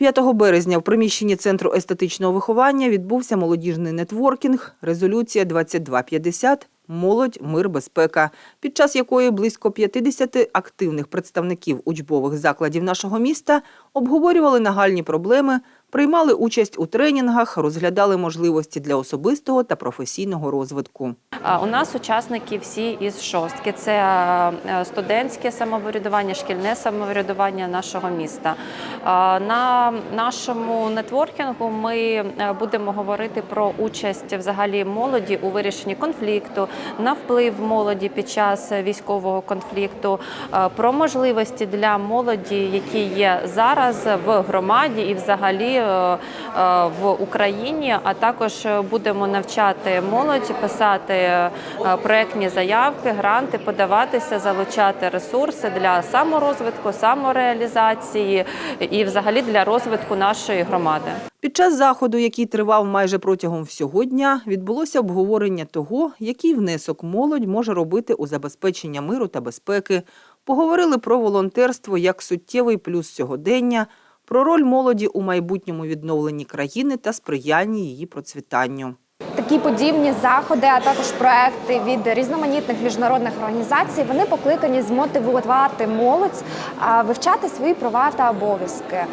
5 березня в приміщенні Центру естетичного виховання відбувся молодіжний нетворкінг «Резолюція 2250. Молодь, мир, безпека», під час якої близько 50 активних представників учбових закладів нашого міста обговорювали нагальні проблеми, приймали участь у тренінгах, розглядали можливості для особистого та професійного розвитку. У нас учасники всі із шостки. Це студентське самоврядування, шкільне самоврядування нашого міста. На нашому нетворкінгу ми е, будемо говорити про участь взагалі молоді у вирішенні конфлікту, на вплив молоді під час військового конфлікту, е, про можливості для молоді, які є зараз в громаді і взагалі е, в Україні. А також будемо навчати молодь писати проектні заявки, гранти, подаватися, залучати ресурси для саморозвитку, самореалізації і взагалі для розвитку нашої громади. Під час заходу, який тривав майже протягом всього дня, відбулося обговорення того, який внесок молодь може робити у забезпечення миру та безпеки. Поговорили про волонтерство як суттєвий плюс сьогодення, про роль молоді у майбутньому відновленні країни та сприянні її процвітанню. Такі подібні заходи, а також проекти від різноманітних міжнародних організацій, вони покликані змотивувати молодь вивчати свої права та обов'язки,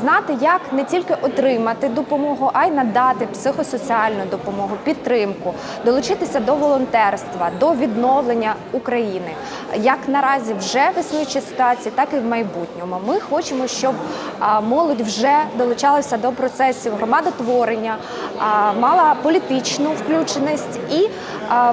знати, як не тільки отримати допомогу, а й надати психосоціальну допомогу, підтримку, долучитися до волонтерства, до відновлення України, як наразі вже в існуючій ситуації, так і в майбутньому. Ми хочемо, щоб молодь вже долучалася до процесів громадотворення, мала політичну включеність і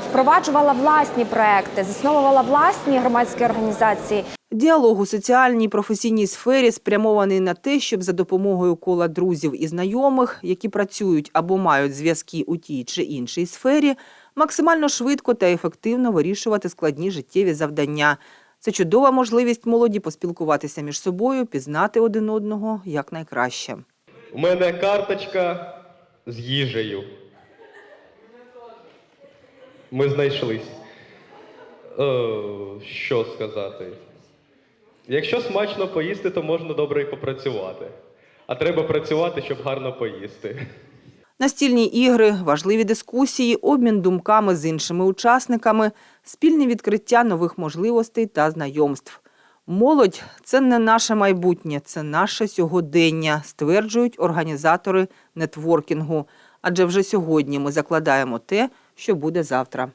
впроваджувала власні проекти, засновувала власні громадські організації. Діалог у соціальній і професійній сфері спрямований на те, щоб за допомогою кола друзів і знайомих, які працюють або мають зв'язки у тій чи іншій сфері, максимально швидко та ефективно вирішувати складні життєві завдання. Це чудова можливість молоді поспілкуватися між собою, пізнати один одного якнайкраще. У мене карточка з їжею. Ми знайшлись. Е, що сказати? Якщо смачно поїсти, то можна добре і попрацювати. А треба працювати, щоб гарно поїсти. Настільні ігри, важливі дискусії, обмін думками з іншими учасниками, спільне відкриття нових можливостей та знайомств. Молодь це не наше майбутнє, це наше сьогодення, стверджують організатори нетворкінгу. Адже вже сьогодні ми закладаємо те, що буде завтра.